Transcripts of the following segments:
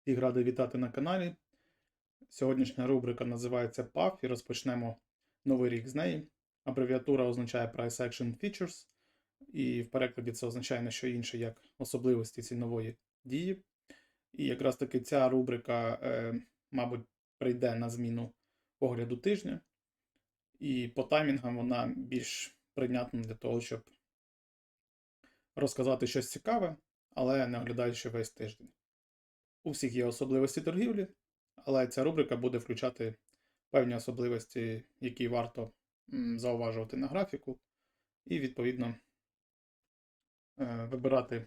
Всіх радий вітати на каналі. Сьогоднішня рубрика називається PAF і розпочнемо новий рік з неї. Абревіатура означає Price Action Features, і в перекладі це означає не що інше, як особливості цінової дії. І якраз таки ця рубрика, е, мабуть, прийде на зміну погляду тижня, і по таймінгам вона більш прийнятна для того, щоб розказати щось цікаве, але не оглядаючи весь тиждень. У всіх є особливості торгівлі, але ця рубрика буде включати певні особливості, які варто зауважувати на графіку, і, відповідно, е, вибирати,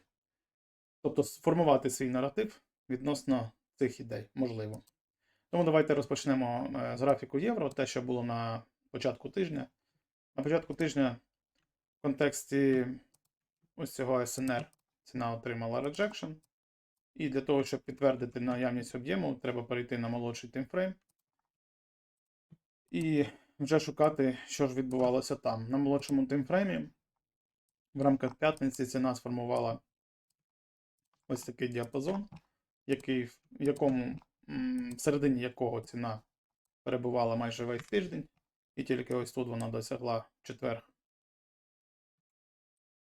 тобто сформувати свій наратив відносно цих ідей, можливо. Тому давайте розпочнемо е, з графіку євро, те, що було на початку тижня. На початку тижня в контексті ось цього СНР ціна отримала rejection. І для того, щоб підтвердити наявність об'єму, треба перейти на молодший таймфрейм і вже шукати, що ж відбувалося там. На молодшому таймфреймі в рамках п'ятниці ціна сформувала ось такий діапазон, який, в якому, всередині якого ціна перебувала майже весь тиждень, і тільки ось тут вона досягла четвер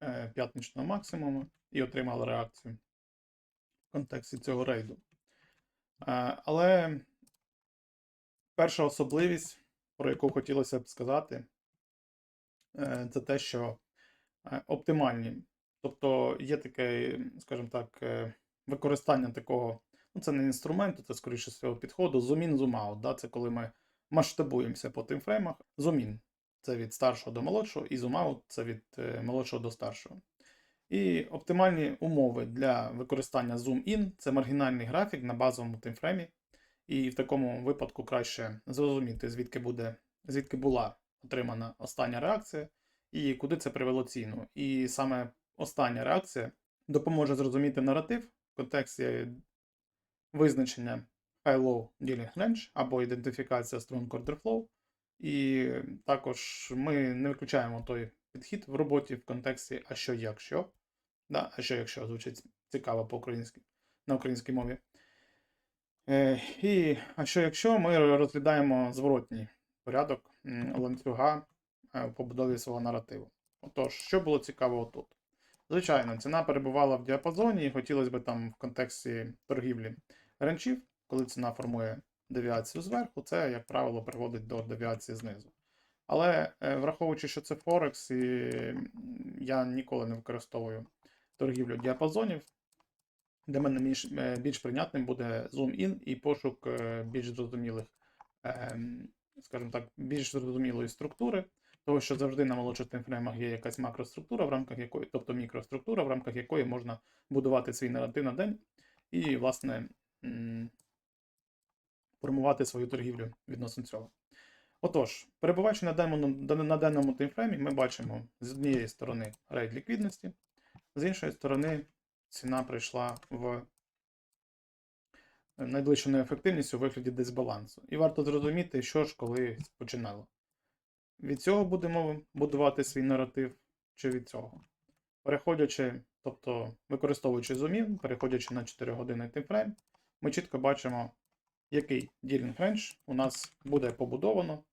е, п'ятничного максимуму і отримала реакцію контексті цього рейду. Але перша особливість, про яку хотілося б сказати, е, це те, що е, оптимальні. Тобто є таке, скажімо так, е, використання такого, ну це не інструменту, це скоріше всього підходу. Zoom-in, zoom-out. Да? Це коли ми масштабуємося по тимфреймах. Zoom-in – це від старшого до молодшого, і zoom-out – це від молодшого до старшого. І оптимальні умови для використання Zoom-in це маргінальний графік на базовому таймфреймі. І в такому випадку краще зрозуміти, звідки буде, звідки була отримана остання реакція і куди це привело ціну. І саме остання реакція допоможе зрозуміти наратив в контексті визначення high-low dealing range або ідентифікація strong order flow. І також ми не виключаємо той підхід в роботі в контексті а що якщо. Да, а що якщо звучить цікаво по-українськи на українській мові. Е, і а що якщо ми розглядаємо зворотній порядок ланцюга е, в побудові свого наративу? Отож, що було цікаво тут? Звичайно, ціна перебувала в діапазоні, і хотілося б там в контексті торгівлі ренчів, коли ціна формує девіацію зверху, це, як правило, приводить до девіації знизу. Але е, враховуючи, що це Форекс, і я ніколи не використовую торгівлю діапазонів, для мене більш, е, більш прийнятним буде zoom-in і пошук е, більш зрозумілих, ем, скажімо так, більш зрозумілої структури, того, що завжди на молодших таймфреймах є якась макроструктура, в рамках якої, тобто мікроструктура, в рамках якої можна будувати свій наратив на день і, власне, формувати свою торгівлю відносно цього. Отож, перебуваючи на даному, на даному таймфреймі, ми бачимо з однієї сторони рейд ліквідності, з іншої сторони, ціна прийшла в найближчу неефективність у вигляді дисбалансу. І варто зрозуміти, що ж коли починало. Від цього будемо будувати свій наратив, чи від цього. Переходячи, тобто використовуючи зумів, переходячи на 4 годинний таймфрейм, ми чітко бачимо, який ділінг рендж у нас буде побудовано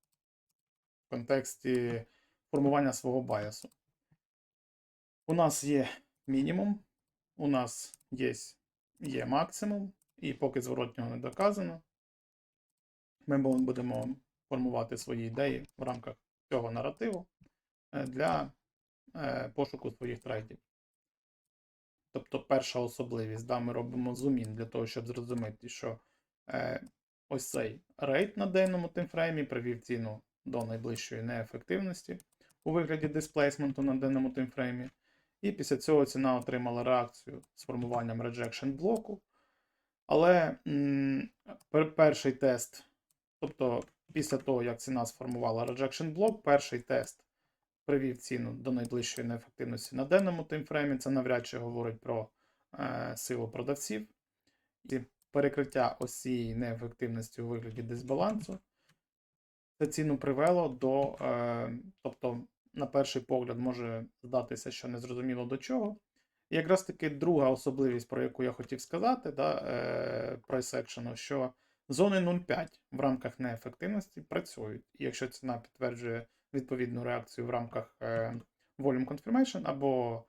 в контексті формування свого байасу. У нас є мінімум, у нас є, є максимум, і поки зворотнього не доказано, ми будемо формувати свої ідеї в рамках цього наративу е, для е, пошуку своїх трейдів. Тобто перша особливість, да, ми робимо зумін для того, щоб зрозуміти, що ось цей рейд на денному таймфреймі привів ціну до найближчої неефективності у вигляді дисплейсменту на денному таймфреймі. І після цього ціна отримала реакцію з формуванням rejection блоку. Але м, перший тест, тобто після того, як ціна сформувала rejection блок, перший тест привів ціну до найближчої неефективності на денному таймфреймі. Це навряд чи говорить про е, силу продавців. Перекриття ось неефективності у вигляді дисбалансу. Це ціну привело до, е, тобто, на перший погляд може здатися, що незрозуміло до чого. І якраз таки друга особливість, про яку я хотів сказати, да, е, price action, що зони 0,5 в рамках неефективності працюють. І якщо ціна підтверджує відповідну реакцію в рамках е, volume confirmation або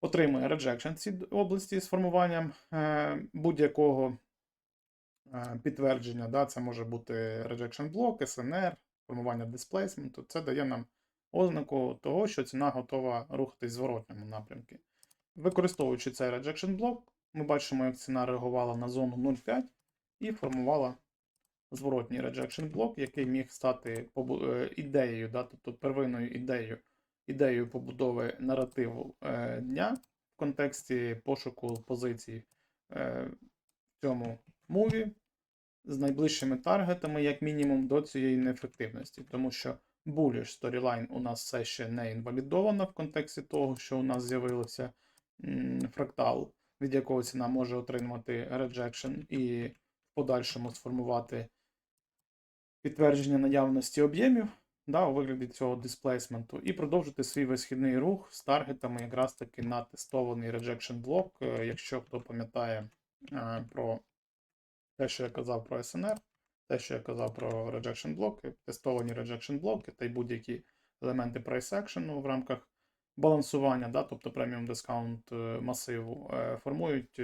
отримує rejection в цій області з формуванням е, будь-якого е, підтвердження, да, це може бути rejection block, SNR, формування displacement, це дає нам ознаку того, що ціна готова рухатись в зворотньому напрямку. Використовуючи цей rejection block, ми бачимо, як ціна реагувала на зону 0,5 і формувала зворотній rejection block, який міг стати е, ідеєю, да, тобто первинною ідеєю, ідеєю побудови наративу е, дня в контексті пошуку позицій е, в цьому муві з найближчими таргетами, як мінімум, до цієї неефективності, тому що bullish storyline у нас все ще не інвалідована в контексті того, що у нас з'явився фрактал, від якого ціна може отримати rejection і в подальшому сформувати підтвердження наявності об'ємів да, у вигляді цього дисплейсменту, і продовжити свій висхідний рух з таргетами якраз таки на тестований rejection блок. Е, Якщо хто пам'ятає е, про те, що я казав про SNR, те, що я казав про rejection блоки, тестовані rejection блоки та й будь-які елементи price action в рамках балансування, да, тобто преміум дискаунт е, масиву, формують,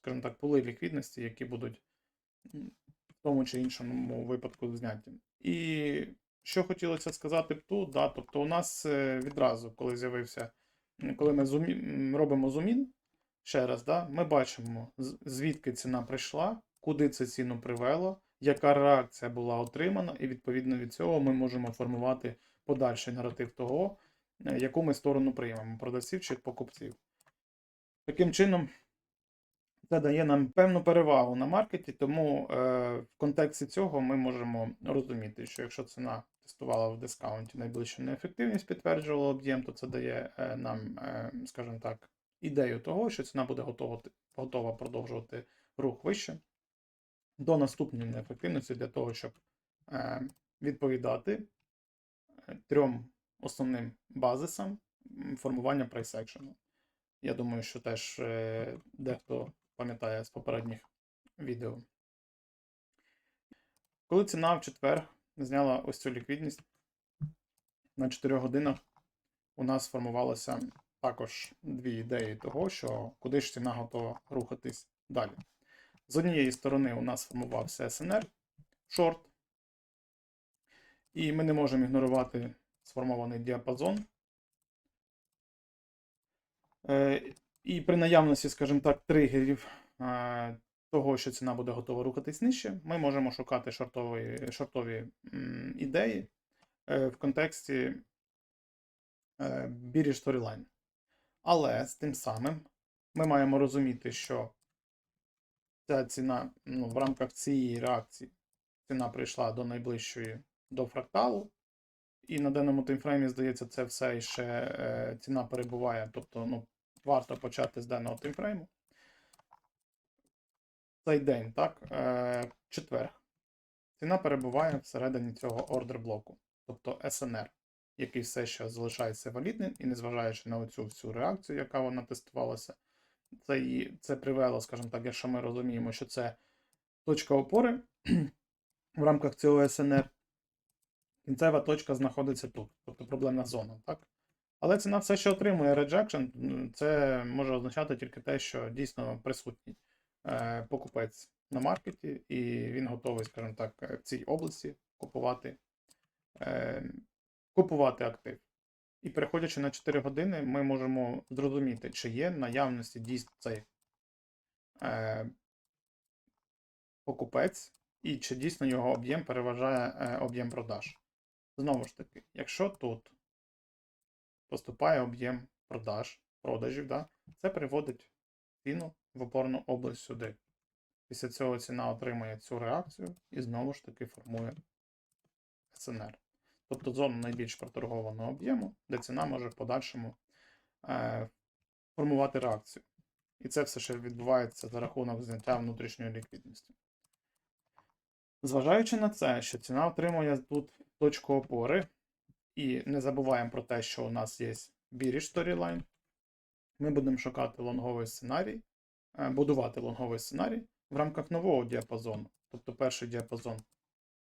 скажімо так, пули ліквідності, які будуть в тому чи іншому випадку зняті. І що хотілося сказати тут, да, тобто у нас е, відразу, коли з'явився, коли ми зумі, робимо зумін, ще раз, да, ми бачимо, звідки ціна прийшла, куди це ціну привело, яка реакція була отримана, і відповідно від цього ми можемо формувати подальший наратив того, е, яку ми сторону приймемо, продавців чи покупців. Таким чином, це дає нам певну перевагу на маркеті, тому е, в контексті цього ми можемо розуміти, що якщо ціна тестувала в дискаунті найближчу неефективність, підтверджувала об'єм, то це дає е, нам, е, скажімо так, ідею того, що ціна буде готова, готова продовжувати рух вище до наступної неефективності для того, щоб е, відповідати трьом основним базисам формування price action. Я думаю, що теж дехто пам'ятає з попередніх відео. Коли ціна в четвер зняла ось цю ліквідність на 4 годинах, у нас сформувалося також дві ідеї того, що куди ж ціна готова рухатись далі. З однієї сторони у нас формувався СНР, шорт, і ми не можемо ігнорувати сформований діапазон. Е, І при наявності, скажімо так, тригерів е, того, що ціна буде готова рухатись нижче, ми можемо шукати шортові, шортові м, ідеї е, в контексті е, bearish storyline. Але з тим самим ми маємо розуміти, що ця ціна ну, в рамках цієї реакції ціна прийшла до найближчої до фракталу. І на даному таймфреймі, здається, це все ще е, ціна перебуває. Тобто, ну, варто почати з даного таймфрейму. Цей день, так, е, четвер. Ціна перебуває всередині цього ордер блоку, тобто СНР, який все ще залишається валідним, і незважаючи на оцю всю реакцію, яка вона тестувалася, це, її, це привело, скажімо так, якщо ми розуміємо, що це точка опори в рамках цього СНР. Кінцева точка знаходиться тут, тобто проблемна зона, так? Але ціна все ще отримує rejection. Це може означати тільки те, що дійсно присутній покупець на маркеті, і він готовий, скажімо так, е, в цій області купувати, е, купувати актив. І переходячи на 4 години, ми можемо зрозуміти, чи є наявності дійсно цей е, покупець, і чи дійсно його об'єм переважає е, об'єм продаж. Знову ж таки, якщо тут поступає об'єм продаж, продажів, да, це приводить ціну в опорну область сюди. Після цього ціна отримує цю реакцію і знову ж таки формує СНР. Тобто зону найбільш проторгованого об'єму, де ціна може в подальшому е, формувати реакцію. І це все ще відбувається за рахунок зняття внутрішньої ліквідності. Зважаючи на це, що ціна отримує тут точку опори, і не забуваємо про те, що у нас є bearish storyline, ми будемо шукати лонговий сценарій, будувати лонговий сценарій в рамках нового діапазону. Тобто перший діапазон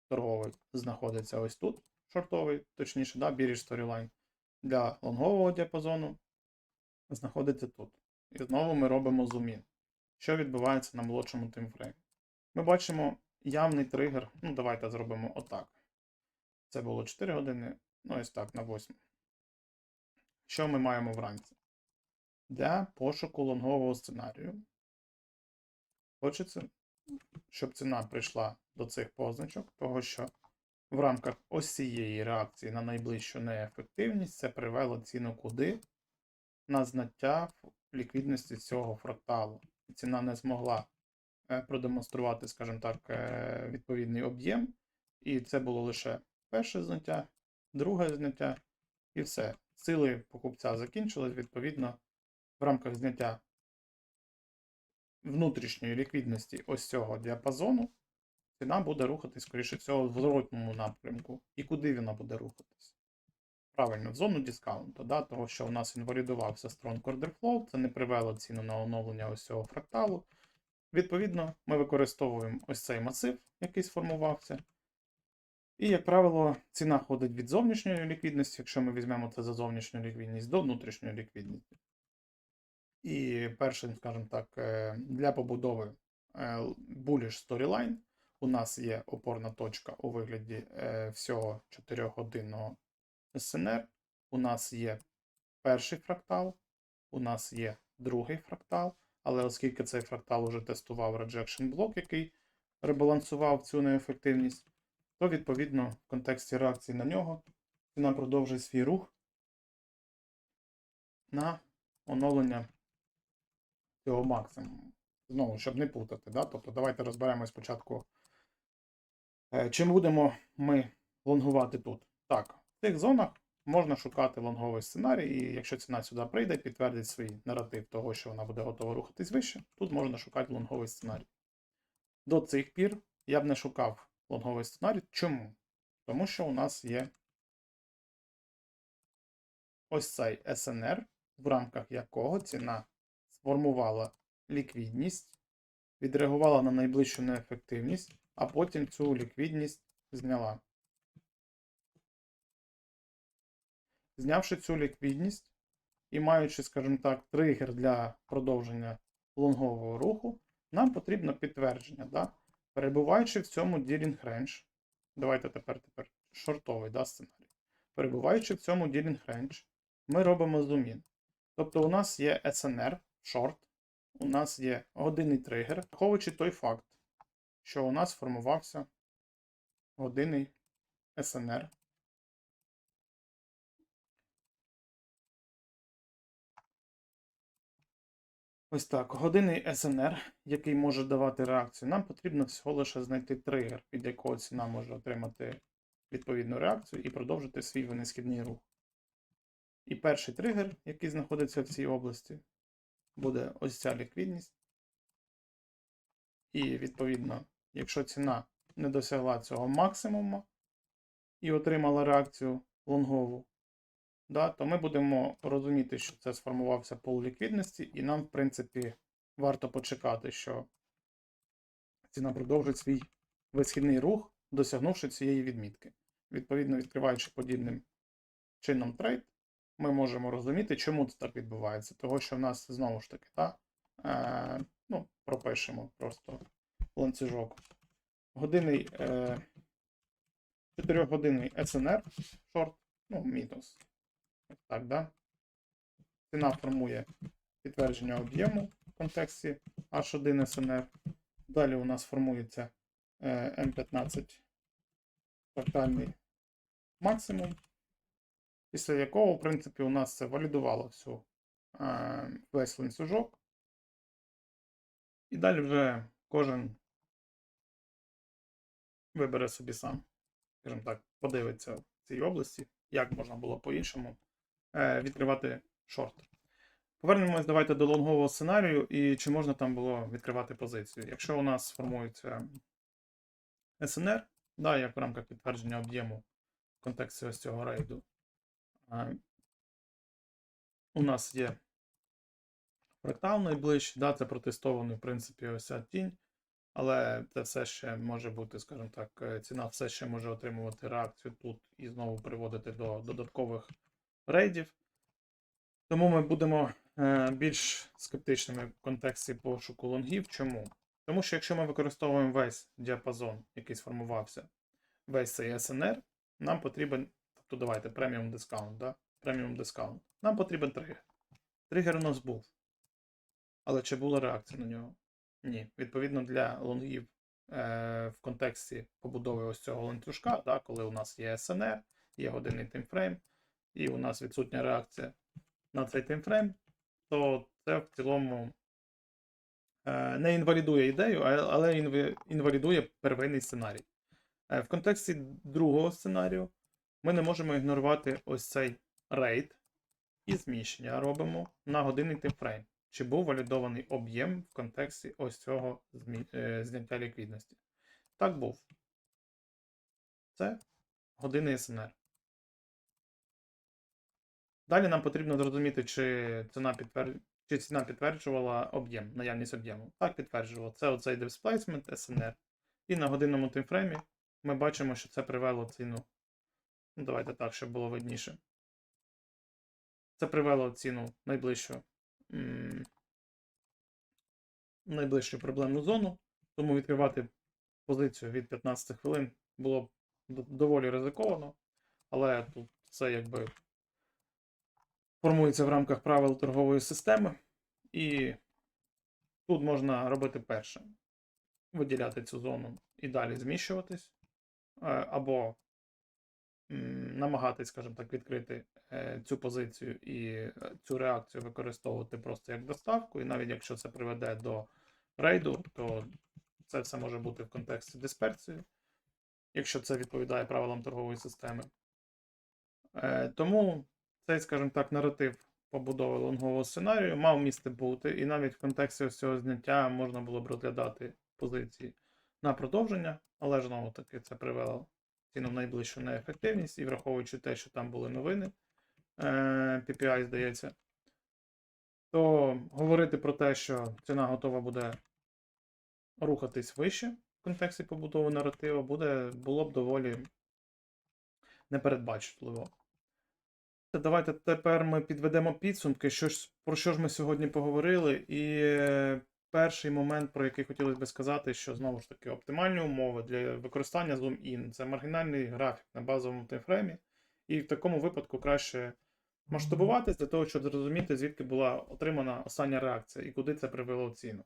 торговий знаходиться ось тут, шортовий, точніше, да, bearish storyline. Для лонгового діапазону знаходиться тут. І знову ми робимо зумін. Що відбувається на молодшому таймфреймі? Ми бачимо явний тригер. Ну, давайте зробимо отак. Це було 4 години, ну ось так, на 8. Що ми маємо вранці? Для пошуку лонгового сценарію. Хочеться, щоб ціна прийшла до цих позначок, того що в рамках ось цієї реакції на найближчу неефективність це привело ціну куди? На знаття ліквідності цього фракталу. Ціна не змогла е, продемонструвати, скажімо так, е, відповідний об'єм. І це було лише перше зняття, друге зняття, і все. Сили покупця закінчились, відповідно, в рамках зняття внутрішньої ліквідності ось цього діапазону, ціна буде рухатись, скоріше всього, в зворотному напрямку. І куди вона буде рухатись? Правильно, в зону дискаунту, да, того, що у нас інвалідувався Strong Order Flow, це не привело ціну на оновлення ось цього фракталу. Відповідно, ми використовуємо ось цей масив, який сформувався. І, як правило, ціна ходить від зовнішньої ліквідності, якщо ми візьмемо це за зовнішню ліквідність, до внутрішньої ліквідності. І першим, скажімо так, е, для побудови е, bullish storyline у нас є опорна точка у вигляді е, всього 4-годинного СНР. У нас є перший фрактал, у нас є другий фрактал, але оскільки цей фрактал уже тестував rejection блок, який ребалансував цю неефективність, то відповідно в контексті реакції на нього ціна продовжує свій рух на оновлення цього максимуму. Знову, щоб не путати. Да? Тобто давайте розберемо спочатку, е, чим будемо ми лонгувати тут. Так, в цих зонах можна шукати лонговий сценарій, і якщо ціна сюди прийде, підтвердить свій наратив того, що вона буде готова рухатись вище, тут можна шукати лонговий сценарій. До цих пір я б не шукав лонговий сценарій. Чому? Тому що у нас є ось цей СНР, в рамках якого ціна сформувала ліквідність, відреагувала на найближчу неефективність, а потім цю ліквідність зняла. Знявши цю ліквідність і маючи, скажімо так, тригер для продовження лонгового руху, нам потрібно підтвердження. Да? Перебуваючи в цьому dealing range, давайте тепер тепер шортовий да, сценарій. Перебуваючи в цьому dealing range, ми робимо зумін. Тобто у нас є SNR, шорт, у нас є годинний тригер, враховуючи той факт, що у нас формувався годинний SNR. Ось так, годинний SNR, який може давати реакцію, нам потрібно всього лише знайти тригер, від якого ціна може отримати відповідну реакцію і продовжити свій винесхідний рух. І перший тригер, який знаходиться в цій області, буде ось ця ліквідність. І, відповідно, якщо ціна не досягла цього максимуму і отримала реакцію лонгову, да, то ми будемо розуміти, що це сформувався пол ліквідності, і нам, в принципі, варто почекати, що ціна продовжить свій висхідний рух, досягнувши цієї відмітки. Відповідно, відкриваючи подібним чином трейд, ми можемо розуміти, чому це так відбувається. Того, що в нас знову ж таки, та, е, ну, пропишемо просто ланцюжок. Годинний е, 4-годинний SNR, шорт, ну, мінус. Так, да? Ціна формує підтвердження об'єму в контексті H1 SNR. Далі у нас формується е, М15 фрактальний максимум, після якого, в принципі, у нас це валідувало всю е, весь ланцюжок. І далі вже кожен вибере собі сам, скажімо так, подивиться в цій області, як можна було по-іншому е, відкривати шорт. Повернемось давайте до лонгового сценарію і чи можна там було відкривати позицію. Якщо у нас формується СНР, да, як в рамках підтвердження об'єму в контексті ось цього рейду, у нас є фрактал найближчий, да, це протестований, в принципі, ось ця тінь. Але це все ще може бути, скажімо так, е, ціна все ще може отримувати реакцію тут і знову приводити до додаткових рейдів. Тому ми будемо е, більш скептичними в контексті пошуку лонгів. Чому? Тому що якщо ми використовуємо весь діапазон, який сформувався, весь цей СНР, нам потрібен, тобто давайте преміум дискаунт, да? преміум дискаунт. Нам потрібен тригер. Тригер у нас був. Але чи була реакція на нього? Ні. Відповідно, для лонгів е, в контексті побудови ось цього ланцюжка, да, коли у нас є СНР, є годинний таймфрейм, і у нас відсутня реакція на цей таймфрейм, то це в цілому е, не інвалідує ідею, але інвалідує первинний сценарій. Е, В контексті другого сценарію ми не можемо ігнорувати ось цей рейд і зміщення робимо на годинний таймфрейм. Чи був валідований об'єм в контексті ось цього е, зняття ліквідності? Так був. Це годинний СНР. Далі нам потрібно зрозуміти, чи ціна, підтвер... чи ціна підтверджувала об'єм, наявність об'єму. Так, підтверджувала. Це оцей displacement SNR. І на годинному таймфреймі ми бачимо, що це привело ціну. Ну, давайте так, щоб було видніше. Це привело ціну найближчу, м, найближчу проблемну зону. Тому відкривати позицію від 15 хвилин було б доволі ризиковано. Але тут це якби формується в рамках правил торгової системи. І тут можна робити перше: виділяти цю зону і далі зміщуватись, е, або намагатись, скажімо так, відкрити е, цю позицію і е, цю реакцію використовувати просто як доставку. І навіть якщо це приведе до рейду, то це все може бути в контексті дисперсії, якщо це відповідає правилам торгової системи. Е, Тому цей, скажімо так, наратив побудови лонгового сценарію мав місце бути, і навіть в контексті ось цього зняття можна було б розглядати позиції на продовження, але знову таки це привело ціну найближчу неефективність, і враховуючи те, що там були новини, е, PPI, здається, то говорити про те, що ціна готова буде рухатись вище в контексті побудови наративу, буде, було б доволі непередбачливо. Давайте тепер ми підведемо підсумки, що ж, про що ж ми сьогодні поговорили. І е, перший момент, про який хотілося би сказати, що знову ж таки оптимальні умови для використання Zoom-in це маргінальний графік на базовому таймфреймі. І в такому випадку краще масштабуватись для того, щоб зрозуміти, звідки була отримана остання реакція і куди це привело ціну.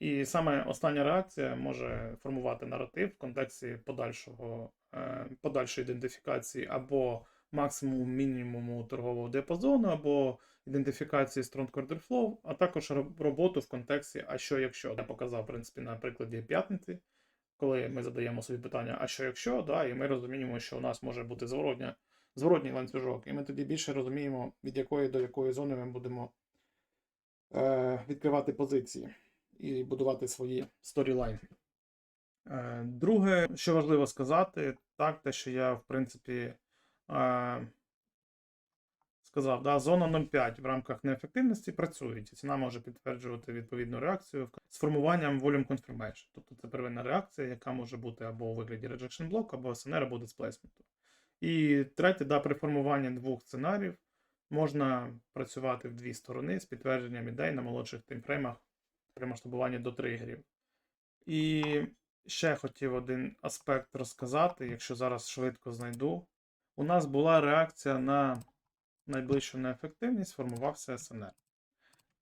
І саме остання реакція може формувати наратив в контексті подальшого, е, подальшої ідентифікації або максимуму мінімуму торгового діапазону, або ідентифікації Strong Order Flow, а також роботу в контексті А що якщо. Я показав, в принципі, на прикладі п'ятниці, коли ми задаємо собі питання, а що якщо, да, і ми розуміємо, що у нас може бути зворотня, зворотній ланцюжок, і ми тоді більше розуміємо, від якої до якої зони ми будемо е, відкривати позиції і будувати свої сторілайни. Е, Друге, що важливо сказати, так, те, що я, в принципі, е, сказав, да, зона 0,5 в рамках неефективності працює. і Ціна може підтверджувати відповідну реакцію з формуванням volume confirmation. Тобто це первинна реакція, яка може бути або у вигляді rejection блоку, або SNR, або displacement. І третє, да, при формуванні двох сценаріїв можна працювати в дві сторони з підтвердженням ідей на молодших таймфреймах при масштабуванні до тригерів. І ще хотів один аспект розказати, якщо зараз швидко знайду. У нас була реакція на найближчу неефективність, формувався СНР.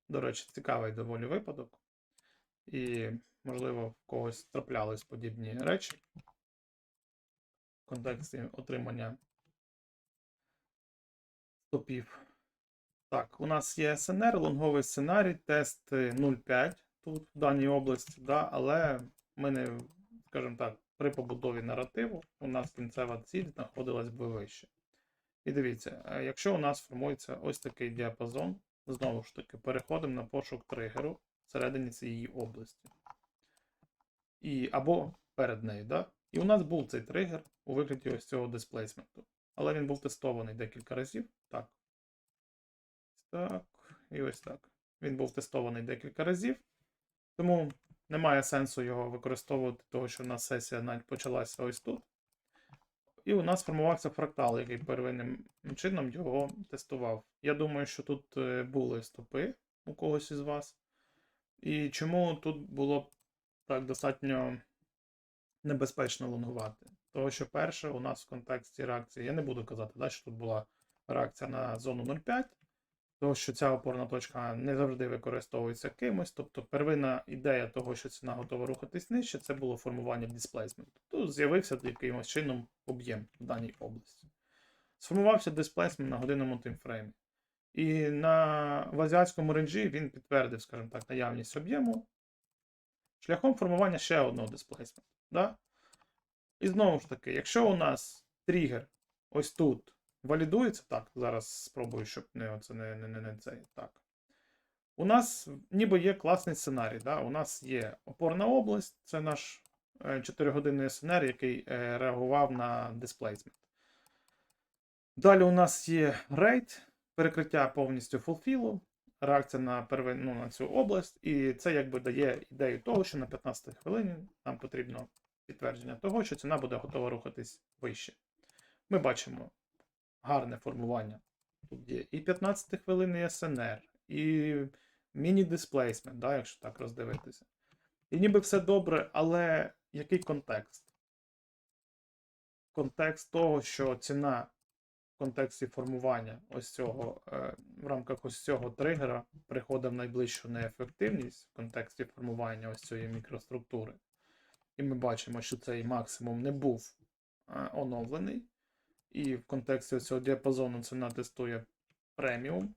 До речі, цікавий доволі випадок. І, можливо, в когось траплялись подібні речі в контексті отримання стопів. Так, у нас є СНР, лонговий сценарій, тест 0.5 тут, в даній області, да, але ми не, скажімо так, при побудові наративу у нас кінцева ціль знаходилась би вище. І дивіться, е, якщо у нас формується ось такий діапазон, знову ж таки, переходимо на пошук тригеру всередині цієї області. І, або перед нею, да? І у нас був цей тригер у вигляді ось цього дисплейсменту. Але він був тестований декілька разів. Так. Так, і ось так. Він був тестований декілька разів, тому немає сенсу його використовувати, того що у нас сесія навіть почалася ось тут. І у нас формувався фрактал, який первинним чином його тестував. Я думаю, що тут е, були стопи у когось із вас. І чому тут було так достатньо небезпечно лонгувати? Тому що перше, у нас в контексті реакції, я не буду казати, да, що тут була реакція на зону 0,5, тому що ця опорна точка не завжди використовується кимось. Тобто первинна ідея того, що ціна готова рухатись нижче, це було формування дисплейсменту. Тут з'явився якимось чином об'єм в даній області. Сформувався дисплейсмент на годинному таймфреймі. І на в азіатському ренджі він підтвердив, скажімо так, наявність об'єму шляхом формування ще одного дисплейсменту. Да? І знову ж таки, якщо у нас тригер ось тут валідується, так, зараз спробую, щоб не, оце не, не, не, не цей. Так. У нас ніби є класний сценарій. Да? У нас є опорна область, це наш 4-годинний СНР, який е, реагував на дисплейсмент. Далі у нас є рейд, перекриття повністю фулфілу, реакція на первин, ну, на цю область, і це якби дає ідею того, що на 15 хвилині нам потрібно підтвердження того, що ціна буде готова рухатись вище. Ми бачимо гарне формування. Тут є і 15 хвилинний СНР, і міні-дисплейсмент, да, якщо так роздивитися. І ніби все добре, але який контекст? Контекст того, що ціна в контексті формування ось цього, е, в рамках ось цього тригера приходить в найближчу неефективність в контексті формування ось цієї мікроструктури. І ми бачимо, що цей максимум не був е, оновлений. І в контексті цього діапазону ціна тестує преміум,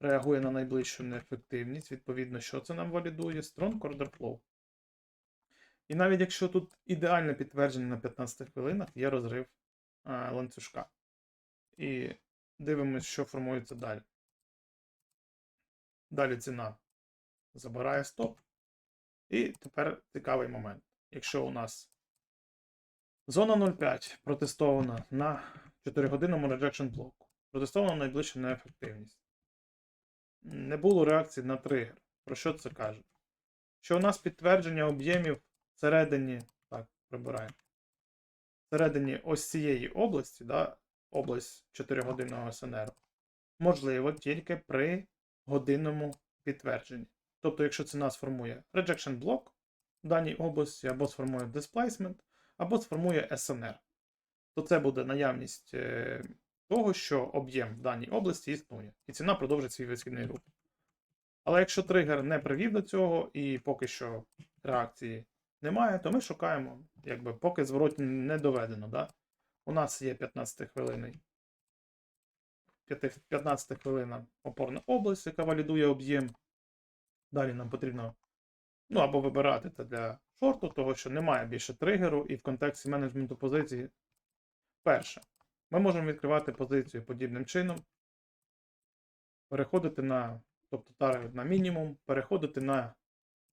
реагує на найближчу неефективність. Відповідно, що це нам валідує? Strong order flow. І навіть якщо тут ідеальне підтвердження на 15 хвилинах, є розрив а, ланцюжка. І дивимось, що формується далі. Далі ціна забирає стоп. І тепер цікавий момент. Якщо у нас зона 0,5 протестована на 4-годинному rejection блоку, протестована найближча неефективність. Не було реакції на тригер. Про що це каже? Що у нас підтвердження об'ємів всередині, так, прибираємо. Всередині ось цієї області, да, область 4-годинного СНР, можливо тільки при годинному підтвердженні. Тобто, якщо ціна сформує rejection блок в даній області, або сформує displacement, або сформує SNR, то це буде наявність е, того, що об'єм в даній області існує, і ціна продовжить свій висхідний рух. Але якщо тригер не привів до цього і поки що реакції немає, то ми шукаємо, якби поки зворот не доведено. Да? У нас є 15 хвилин. 15 хвилина опорна область, яка валідує об'єм. Далі нам потрібно ну, або вибирати це для шорту, того що немає більше тригеру, і в контексті менеджменту позиції. Перше, ми можемо відкривати позицію подібним чином, переходити на, тобто таргет на мінімум, переходити на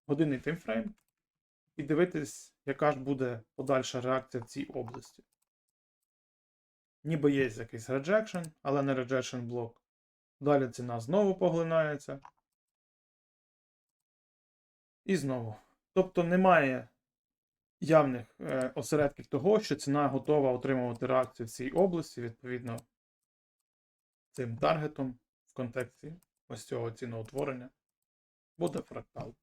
годинний таймфрейм і дивитись, яка ж буде подальша реакція в цій області. Ніби є якийсь rejection, але не rejection блок. Далі ціна знову поглинається. І знову. Тобто немає явних е, осередків того, що ціна готова отримувати реакцію в цій області, відповідно, цим таргетом в контексті ось цього ціноутворення буде фрактал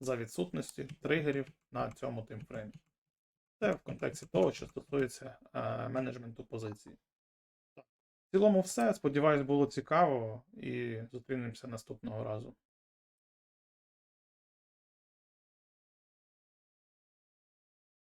за відсутності тригерів на цьому таймфреймі. Це в контексті того, що стосується е, менеджменту позиції. В цілому все. Сподіваюсь, було цікаво і зустрінемося наступного разу.